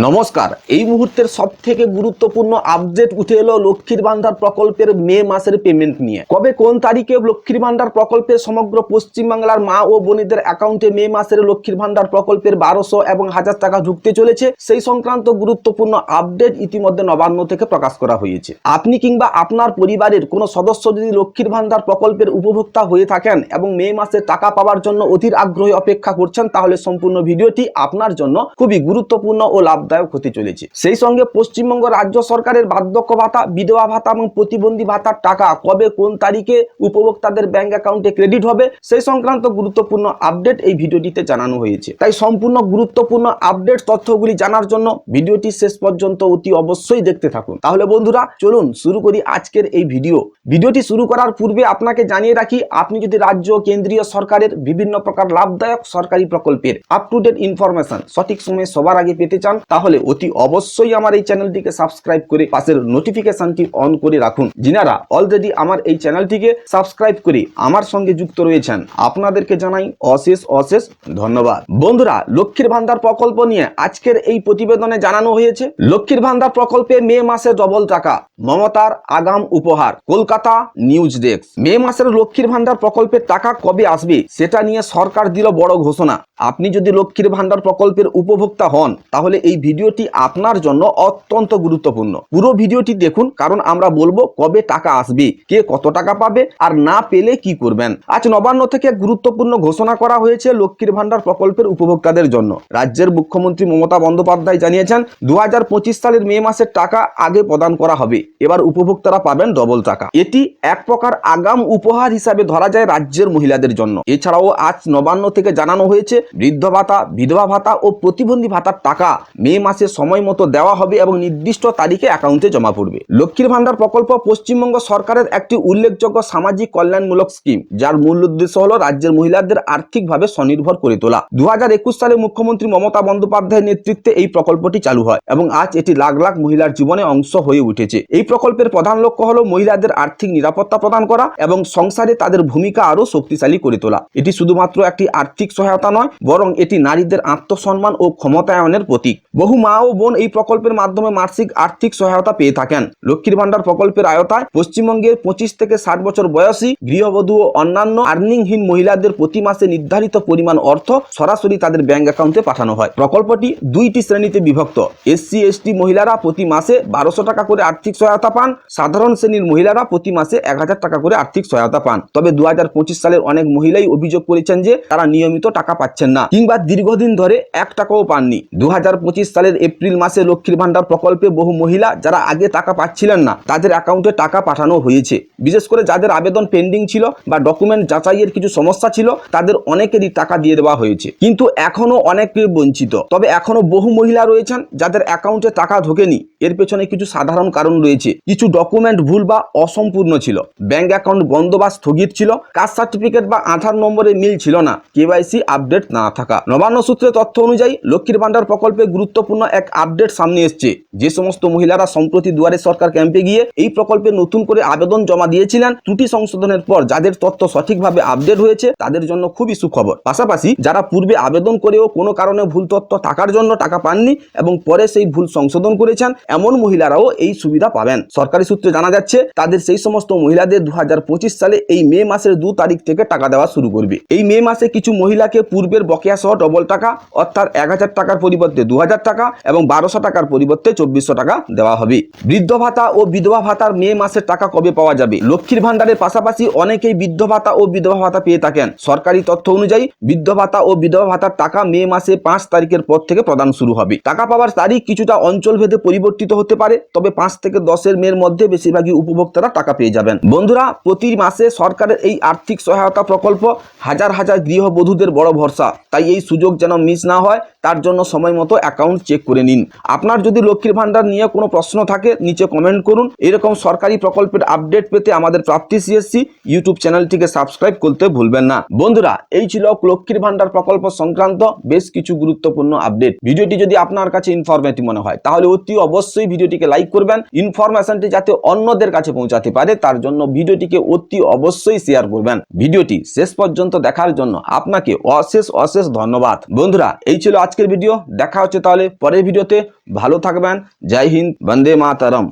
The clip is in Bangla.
নমস্কার। এই মুহূর্তের সব থেকে গুরুত্বপূর্ণ আপডেট উঠে এলো লক্ষ্মীর ভান্ডার প্রকল্পের মে মাসের পেমেন্ট নিয়ে। কবে কোন তারিখে লক্ষ্মীর ভান্ডার প্রকল্পে সমগ্র পশ্চিমবাংলার মা ও বোনেদের অ্যাকাউন্টে মে মাসের লক্ষ্মীর ভান্ডার প্রকল্পের বারোশো এবং হাজার টাকা ঢুকতে চলেছে, সেই সংক্রান্ত গুরুত্বপূর্ণ আপডেট ইতিমধ্যে নবান্ন থেকে প্রকাশ করা হয়েছে। আপনি কিংবা আপনার পরিবারের কোনো সদস্য যদি লক্ষ্মীর ভান্ডার প্রকল্পের উপভোক্তা হয়ে থাকেন এবং মে মাসে টাকা পাওয়ার জন্য অধীর আগ্রহে অপেক্ষা করছেন, তাহলে সম্পূর্ণ ভিডিওটি আপনার জন্য খুবই গুরুত্বপূর্ণ ও লাভদায়ক হতে চলেছে। সেই সঙ্গে পশ্চিমবঙ্গ রাজ্য সরকারের বার্ধক্য ভাতা, বিধবা ভাতা এবং প্রতিবন্ধী ভাতার টাকা কবে কোন তারিখে উপভোক্তাদের ব্যাংক অ্যাকাউন্টে ক্রেডিট হবে, সেই সংক্রান্ত গুরুত্বপূর্ণ আপডেট এই ভিডিওটিতে জানানো হয়েছে। তাই সম্পূর্ণ গুরুত্বপূর্ণ আপডেট তথ্যগুলি জানার জন্য ভিডিওটি শেষ পর্যন্ত অতি অবশ্যই দেখতে থাকুন। তাহলে বন্ধুরা, চলুন শুরু করি আজকের এই ভিডিও। ভিডিওটি শুরু করার পূর্বে আপনাকে জানিয়ে রাখি, আপনি যদি রাজ্য, কেন্দ্রীয় সরকারের বিভিন্ন প্রকার লাভদায়ক সরকারি প্রকল্পের আপ টু ডেট ইনফরমেশন সঠিক সময়ে সবার আগে পেতে চান তাহলে অতি অবশ্যই আমার এই চ্যানেলটিকে সাবস্ক্রাইব করে পাশের নোটিফিকেশনটি অন করে রাখুন। যিনারা অলরেডি আমার এই চ্যানেলটিকে সাবস্ক্রাইব করে আমার সঙ্গে যুক্ত রয়েছেন, আপনাদেরকে জানাই অশেষ অশেষ ধন্যবাদ। বন্ধুরা, লক্ষ্মীর ভান্ডার প্রকল্প নিয়ে আজকের এই প্রতিবেদনে জানানো হয়েছে, লক্ষ্মীর ভান্ডার প্রকল্পে মে মাসে ডবল টাকা, মমতার আগাম উপহার, কলকাতা নিউজ ডেস্ক মে মাসের লক্ষ্মীর ভান্ডার প্রকল্পের টাকা কবে আসবে, সেটা নিয়ে সরকার দিল বড় ঘোষণা। আপনি যদি লক্ষ্মীর ভান্ডার প্রকল্পের উপভোক্তা হন, তাহলে এই ভিডিওটি আপনার জন্য অত্যন্ত গুরুত্বপূর্ণ। পুরো ভিডিওটি দেখুন, কারণ আমরা বলব কবে টাকা আসবে, কে কত টাকা পাবে, আর না পেলে কি করবেন। আজ নবান্ন থেকে গুরুত্বপূর্ণ ঘোষণা করা হয়েছে লক্ষ্মীর ভান্ডার প্রকল্পের উপভোক্তাদের জন্য। রাজ্যের মুখ্যমন্ত্রী মমতা বন্দ্যোপাধ্যায় জানিয়েছেন দু হাজার পঁচিশ সালের মে মাসের টাকা আগে প্রদান করা হবে, এবার উপভোক্তারা পাবেন ডবল টাকা। এটি এক প্রকার আগাম উপহার হিসাবে ধরা যায় রাজ্যের মহিলাদের জন্য। এছাড়াও আজ নবান্ন থেকে জানানো হয়েছে বৃদ্ধ ভাতা, বিধবা ভাতা ও প্রতিবন্ধী ভাতার টাকা মে মাসে সময় মতো দেওয়া হবে এবং নির্দিষ্ট তারিখে অ্যাকাউন্টে জমা পড়বে। লক্ষ্মীর ভান্ডার প্রকল্প পশ্চিমবঙ্গ সরকারের একটি উল্লেখযোগ্য সামাজিক কল্যাণমূলক স্কিম যার মূল উদ্দেশ্য হল রাজ্যের মহিলাদের আর্থিকভাবে স্বনির্ভর করে তোলা। দু হাজার একুশ সালে মুখ্যমন্ত্রী মমতা বন্দ্যোপাধ্যায়ের নেতৃত্বে এই প্রকল্পটি চালু হয় এবং আজ এটি লাখ লাখ মহিলার জীবনে অংশ হয়ে উঠেছে। এই প্রকল্পের প্রধান লক্ষ্য হল মহিলাদের আর্থিক নিরাপত্তা প্রদান করা এবং সংসারে তাদের ভূমিকা আরও শক্তিশালী করে তোলা। এটি শুধুমাত্র একটি আর্থিক সহায়তা নয় বরং এটি নারীদের আত্মসম্মান ও ক্ষমতায়নের প্রতীক। বহু মা ও বোন এই প্রকল্পের মাধ্যমে মাসিক আর্থিক সহায়তা পেয়ে থাকেন। লক্ষ্মীর ভান্ডার প্রকল্পের আয়তায় পশ্চিমবঙ্গের পঁচিশ থেকে ষাট বছর বয়সী গৃহবধূ ও অন্যান্য আর্নিংহীন মহিলাদের প্রতি মাসে নির্ধারিত পরিমাণ অর্থ সরাসরি তাদের ব্যাংক অ্যাকাউন্টে পাঠানো হয়। প্রকল্পটি দুইটি শ্রেণীতে বিভক্ত। এসসি, এসটি মহিলারা প্রতি মাসে বারোশো টাকা করে আর্থিক সহায়তা পান। সাধারণ শ্রেণির মহিলারা প্রতি মাসে এক হাজার টাকা করে আর্থিক সহায়তা পান। তবে দু হাজার পঁচিশ সালের অনেক মহিলাই অভিযোগ করেছেন যে তারা নিয়মিত টাকা পাচ্ছেন না। কিংবা দীর্ঘদিন ধরে এক টাকাও পাননি। দু হাজার পঁচিশ সালের এপ্রিল মাসে লক্ষ্মীর ভান্ডার প্রকল্পে বহু মহিলা যারা আগে টাকা পাচ্ছিলেন না, তাদের অ্যাকাউন্টে টাকা পাঠানো হয়েছে। বিশেষ করে যাদের আবেদন পেন্ডিং ছিল বা ডকুমেন্ট যাচাইয়ের কিছু সমস্যা ছিল, তাদের অনেকেরই টাকা দিয়ে দেওয়া হয়েছে। কিন্তু এখনও অনেকে বঞ্চিত। তবে এখনও বহু মহিলা রয়েছেন যাদের অ্যাকাউন্টে টাকা ঢোকেনি। এর পেছনে কিছু সাধারণ কারণ রয়েছে। কিছু ডকুমেন্ট ভুল বা অসম্পূর্ণ ছিল। ব্যাংক অ্যাকাউন্ট বন্ধ বা স্থগিত ছিল। কাস্ট সার্টিফিকেট বা আধার নম্বরে মিল ছিল না। কেওয়াইসি আপডেট না থাকা। নবান্ন সূত্রে তথ্য অনুযায়ী লক্ষ্মীর ভান্ডার প্রকল্পে গুরুত্বপূর্ণ এক আপডেট সামনে এসছে। যে সমস্ত মহিলারা সম্প্রতি দুয়ারে সরকার ক্যাম্পে গিয়ে এই প্রকল্পে নতুন করে আবেদন জমা দিয়েছিলেন, ত্রুটি সংশোধনের পর যাদের তথ্য সঠিকভাবে আপডেট হয়েছে, তাদের জন্য খুবই সুখবর। পাশাপাশি যারা পূর্বে আবেদন করেও কোনো কারণে ভুল তথ্য থাকার জন্য টাকা পাননি এবং পরে সেই ভুল সংশোধন করেছেন, এমন মহিলারাও এই সুবিধা পাবেন। সরকারি সূত্রে জানা যাচ্ছে, তাদের সেই সমস্ত মহিলাদের দু হাজার পঁচিশ সালে এই মে মাসের দু তারিখ থেকে টাকা দেওয়া শুরু করবে। এই মে মাসে কিছু মহিলাকে পূর্বের বকেয়া সহ ডবল টাকা, অর্থাৎ এক হাজার টাকার পরিবর্তে দু হাজার টাকা এবং বারোশো টাকার পরিবর্তে চব্বিশশো টাকা দেওয়া হবে। বৃদ্ধ ভাতা ও বিধবা ভাতার মে মাসের টাকা কবে পাওয়া যাবে? লক্ষ্মীর ভান্ডারের পাশাপাশি অনেকেই বৃদ্ধ ভাতা ও বিধবা ভাতা পেয়ে থাকেন। সরকারি তথ্য অনুযায়ী, বৃদ্ধ ভাতা ও বিধবা ভাতার টাকা মে মাসে পাঁচ তারিখের পর থেকে প্রদান শুরু হবে। টাকা পাওয়ার তারিখ কিছুটা অঞ্চল ভেদে পরিবর্তিত হতে পারে, তবে পাঁচ থেকে দশের মের মধ্যে বেশিরভাগই উপভোক্তারা টাকা পেয়ে যাবেন। বন্ধুরা, প্রতি মাসে সরকারের এই আর্থিক সহায়তা প্রকল্প হাজার হাজার গৃহবধূদের বড় ভরসা। তাই এই সুযোগ যেন মিস না হয়, তার জন্য সময় মতো অ্যাকাউন্ট চেক করে নিন। আপনার যদি লক্ষ্মীর ভান্ডার নিয়ে কোনো প্রশ্ন থাকে, নিচে কমেন্ট করুন। এরকম সরকারি প্রকল্পের আপডেট পেতে আমাদের প্রাপ্তি সিএসসি ইউটিউব চ্যানেলটিকে সাবস্ক্রাইব করতে ভুলবেন না। বন্ধুরা, এই ছিল লক্ষ্মীর ভান্ডার প্রকল্প সংক্রান্ত বেশ কিছু গুরুত্বপূর্ণ আপডেট ভিডিওটি যদি আপনার কাছে ইনফরমেটিভ মনে হয়, তাহলে অতি অবশ্যই ভিডিওটিকে লাইক করবেন। ইনফরমেশনটি যাতে অন্যদের কাছে পৌঁছাতে পারে, তার জন্য ভিডিওটিকে অতি অবশ্যই শেয়ার করবেন। ভিডিওটি শেষ পর্যন্ত দেখার জন্য আপনাকে অশেষ অশেষ ধন্যবাদ। বন্ধুরা, এই ছিল আজকের ভিডিও। দেখা হচ্ছে তাহলে পরের ভিডিওতে। ভালো থাকবেন। জয় হিন্দ, বন্দে মাতারম।